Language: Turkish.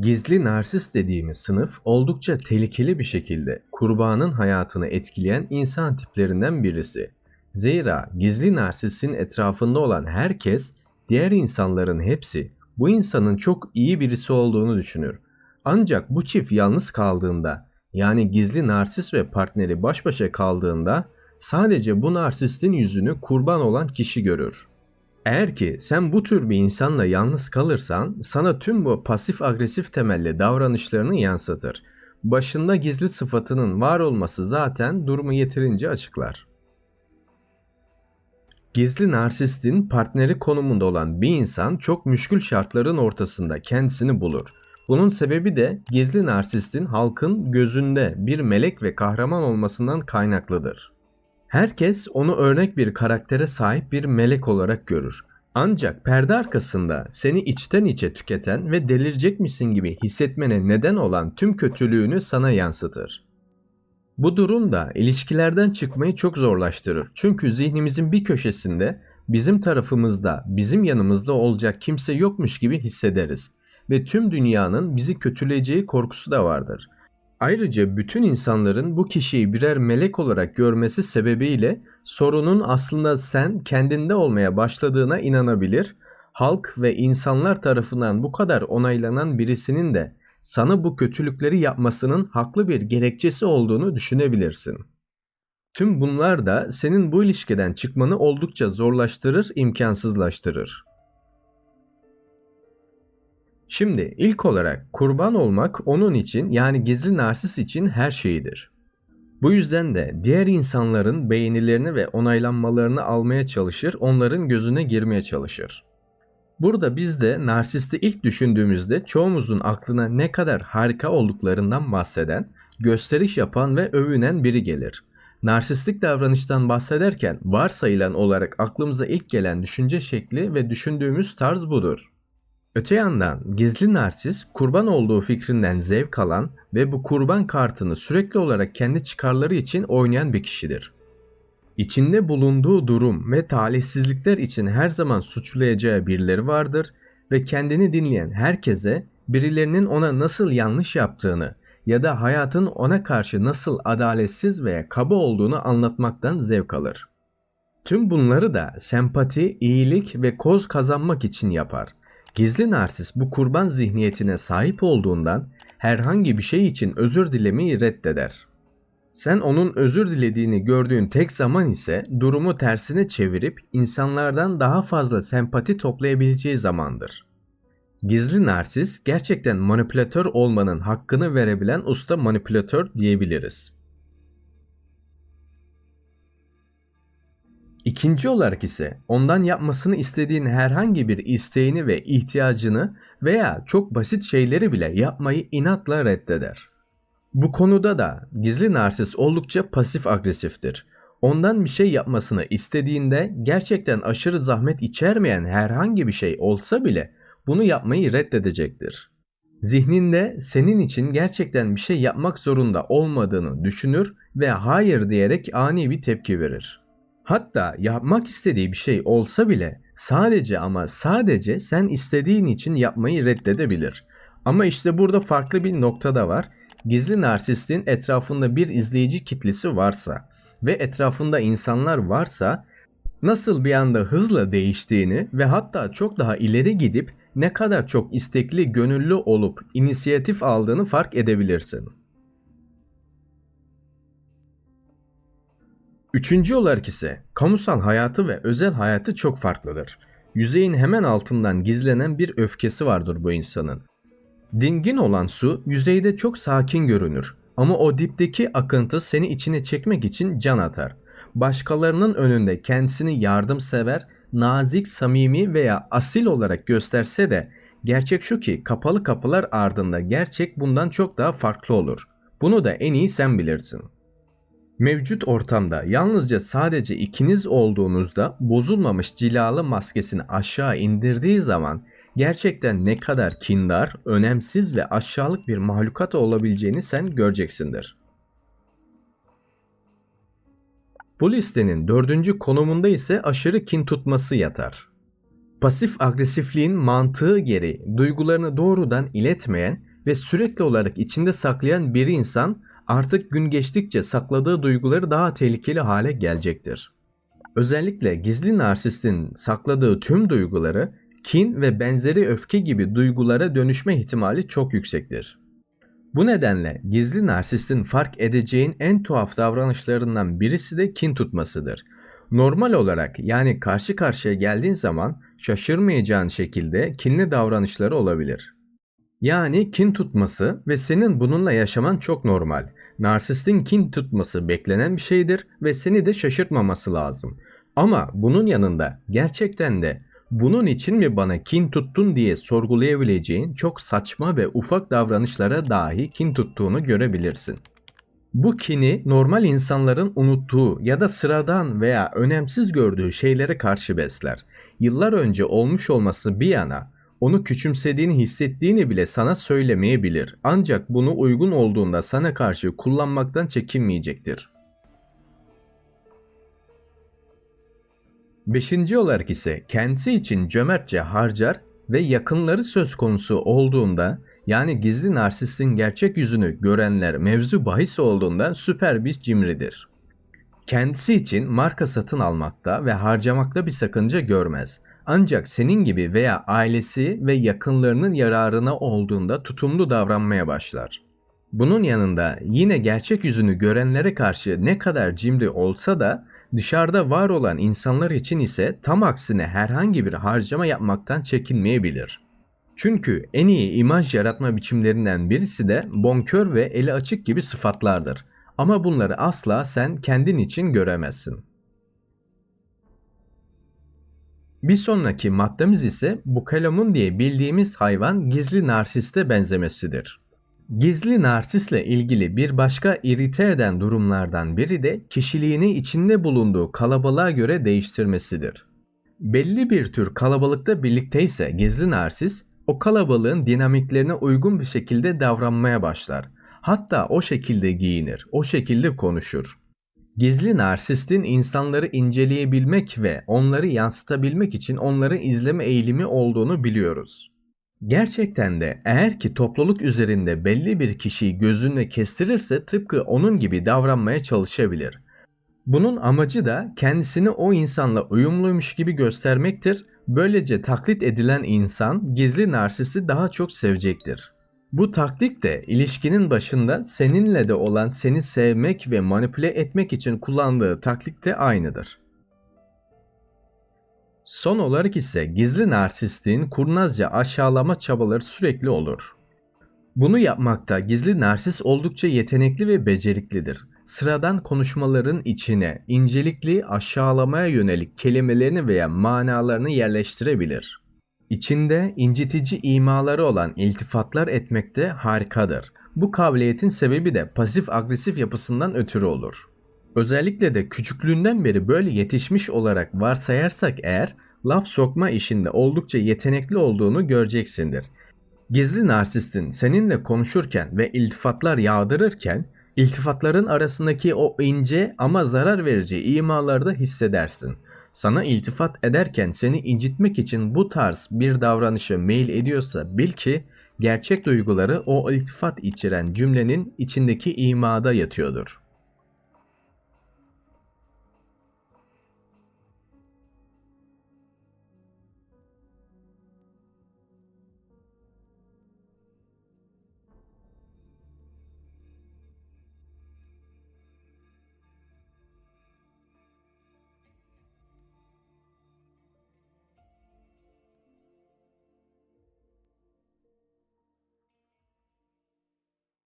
Gizli narsist dediğimiz sınıf oldukça tehlikeli bir şekilde kurbanın hayatını etkileyen insan tiplerinden birisi. Zira gizli narsistin etrafında olan herkes, diğer insanların hepsi bu insanın çok iyi birisi olduğunu düşünür. Ancak bu çift yalnız kaldığında, yani gizli narsist ve partneri baş başa kaldığında sadece bu narsistin yüzünü kurban olan kişi görür. Eğer ki sen bu tür bir insanla yalnız kalırsan sana tüm bu pasif agresif temelli davranışlarını yansıtır. Başında gizli sıfatının var olması zaten durumu yeterince açıklar. Gizli narsistin partneri konumunda olan bir insan çok müşkül şartların ortasında kendisini bulur. Bunun sebebi de gizli narsistin halkın gözünde bir melek ve kahraman olmasından kaynaklıdır. Herkes onu örnek bir karaktere sahip bir melek olarak görür. Ancak perde arkasında seni içten içe tüketen ve delirecekmişsin gibi hissetmene neden olan tüm kötülüğünü sana yansıtır. Bu durum da ilişkilerden çıkmayı çok zorlaştırır. Çünkü zihnimizin bir köşesinde bizim tarafımızda, bizim yanımızda olacak kimse yokmuş gibi hissederiz ve tüm dünyanın bizi kötüleyeceği korkusu da vardır. Ayrıca bütün insanların bu kişiyi birer melek olarak görmesi sebebiyle sorunun aslında sen kendinde olmaya başladığına inanabilir, halk ve insanlar tarafından bu kadar onaylanan birisinin de sana bu kötülükleri yapmasının haklı bir gerekçesi olduğunu düşünebilirsin. Tüm bunlar da senin bu ilişkiden çıkmanı oldukça zorlaştırır, imkansızlaştırır. Şimdi ilk olarak kurban olmak onun için yani gizli narsis için her şeyidir. Bu yüzden de diğer insanların beğenilerini ve onaylanmalarını almaya çalışır, onların gözüne girmeye çalışır. Burada biz de narsisti ilk düşündüğümüzde çoğumuzun aklına ne kadar harika olduklarından bahseden, gösteriş yapan ve övünen biri gelir. Narsistik davranıştan bahsederken varsayılan olarak aklımıza ilk gelen düşünce şekli ve düşündüğümüz tarz budur. Öte yandan gizli narsis kurban olduğu fikrinden zevk alan ve bu kurban kartını sürekli olarak kendi çıkarları için oynayan bir kişidir. İçinde bulunduğu durum ve talihsizlikler için her zaman suçlayacağı birileri vardır ve kendini dinleyen herkese birilerinin ona nasıl yanlış yaptığını ya da hayatın ona karşı nasıl adaletsiz veya kaba olduğunu anlatmaktan zevk alır. Tüm bunları da sempati, iyilik ve koz kazanmak için yapar. Gizli narsis bu kurban zihniyetine sahip olduğundan herhangi bir şey için özür dilemeyi reddeder. Sen onun özür dilediğini gördüğün tek zaman ise durumu tersine çevirip insanlardan daha fazla sempati toplayabileceği zamandır. Gizli narsis gerçekten manipülatör olmanın hakkını verebilen usta manipülatör diyebiliriz. İkinci olarak ise ondan yapmasını istediğin herhangi bir isteğini ve ihtiyacını veya çok basit şeyleri bile yapmayı inatla reddeder. Bu konuda da gizli narsis oldukça pasif agresiftir. Ondan bir şey yapmasını istediğinde gerçekten aşırı zahmet içermeyen herhangi bir şey olsa bile bunu yapmayı reddedecektir. Zihninde senin için gerçekten bir şey yapmak zorunda olmadığını düşünür ve hayır diyerek ani bir tepki verir. Hatta yapmak istediği bir şey olsa bile sadece ama sadece sen istediğin için yapmayı reddedebilir. Ama işte burada farklı bir nokta da var. Gizli narsistin etrafında bir izleyici kitlesi varsa ve etrafında insanlar varsa nasıl bir anda hızla değiştiğini ve hatta çok daha ileri gidip ne kadar çok istekli, gönüllü olup inisiyatif aldığını fark edebilirsin. Üçüncü olarak ise kamusal hayatı ve özel hayatı çok farklıdır. Yüzeyin hemen altından gizlenen bir öfkesi vardır bu insanın. Dingin olan su yüzeyde çok sakin görünür ama o dipteki akıntı seni içine çekmek için can atar. Başkalarının önünde kendisini yardımsever, nazik, samimi veya asil olarak gösterse de gerçek şu ki kapalı kapılar ardında gerçek bundan çok daha farklı olur. Bunu da en iyi sen bilirsin. Mevcut ortamda yalnızca sadece ikiniz olduğunuzda bozulmamış cilalı maskesini aşağı indirdiği zaman gerçekten ne kadar kindar, önemsiz ve aşağılık bir mahlukat olabileceğini sen göreceksindir. Bu listenin dördüncü konumunda ise aşırı kin tutması yatar. Pasif agresifliğin mantığı gereği duygularını doğrudan iletmeyen ve sürekli olarak içinde saklayan bir insan artık gün geçtikçe sakladığı duyguları daha tehlikeli hale gelecektir. Özellikle gizli narsistin sakladığı tüm duyguları kin ve benzeri öfke gibi duygulara dönüşme ihtimali çok yüksektir. Bu nedenle gizli narsistin fark edeceğin en tuhaf davranışlarından birisi de kin tutmasıdır. Normal olarak yani karşı karşıya geldiğin zaman şaşırmayacağın şekilde kinli davranışları olabilir. Yani kin tutması ve senin bununla yaşaman çok normal. Narsistin kin tutması beklenen bir şeydir ve seni de şaşırtmaması lazım. Ama bunun yanında gerçekten de bunun için mi bana kin tuttun diye sorgulayabileceğin çok saçma ve ufak davranışlara dahi kin tuttuğunu görebilirsin. Bu kini normal insanların unuttuğu ya da sıradan veya önemsiz gördüğü şeylere karşı besler. Yıllar önce olmuş olması bir yana onu küçümsediğini hissettiğini bile sana söylemeyebilir. Ancak bunu uygun olduğunda sana karşı kullanmaktan çekinmeyecektir. Beşinci olarak ise kendisi için cömertçe harcar ve yakınları söz konusu olduğunda yani gizli narsistin gerçek yüzünü görenler mevzu bahis olduğunda süper bir cimridir. Kendisi için marka satın almakta ve harcamakta bir sakınca görmez. Ancak senin gibi veya ailesi ve yakınlarının yararına olduğunda tutumlu davranmaya başlar. Bunun yanında yine gerçek yüzünü görenlere karşı ne kadar cimri olsa da dışarıda var olan insanlar için ise tam aksine herhangi bir harcama yapmaktan çekinmeyebilir. Çünkü en iyi imaj yaratma biçimlerinden birisi de bonkör ve eli açık gibi sıfatlardır. Ama bunları asla sen kendin için göremezsin. Bir sonraki maddemiz ise bukalemun diye bildiğimiz hayvan gizli narsiste benzemesidir. Gizli narsisle ilgili bir başka irite eden durumlardan biri de kişiliğini içinde bulunduğu kalabalığa göre değiştirmesidir. Belli bir tür kalabalıkta birlikteyse gizli narsis o kalabalığın dinamiklerine uygun bir şekilde davranmaya başlar. Hatta o şekilde giyinir, o şekilde konuşur. Gizli narsistin insanları inceleyebilmek ve onları yansıtabilmek için onları izleme eğilimi olduğunu biliyoruz. Gerçekten de eğer ki topluluk üzerinde belli bir kişiyi gözünle kestirirse tıpkı onun gibi davranmaya çalışabilir. Bunun amacı da kendisini o insanla uyumluymuş gibi göstermektir. Böylece taklit edilen insan gizli narsisti daha çok sevecektir. Bu taktik de ilişkinin başında seninle de olan seni sevmek ve manipüle etmek için kullandığı taktik de aynıdır. Son olarak ise gizli narsistliğin kurnazca aşağılama çabaları sürekli olur. Bunu yapmakta gizli narsist oldukça yetenekli ve beceriklidir. Sıradan konuşmaların içine incelikli aşağılamaya yönelik kelimelerini veya manalarını yerleştirebilir. İçinde incitici imaları olan iltifatlar etmekte harikadır. Bu kabiliyetin sebebi de pasif agresif yapısından ötürü olur. Özellikle de küçüklüğünden beri böyle yetişmiş olarak varsayarsak eğer laf sokma işinde oldukça yetenekli olduğunu göreceksindir. Gizli narsistin seninle konuşurken ve iltifatlar yağdırırken iltifatların arasındaki o ince ama zarar verici imaları da hissedersin. Sana iltifat ederken seni incitmek için bu tarz bir davranışı mail ediyorsa bil ki gerçek duyguları o iltifat içeren cümlenin içindeki imada yatıyordur.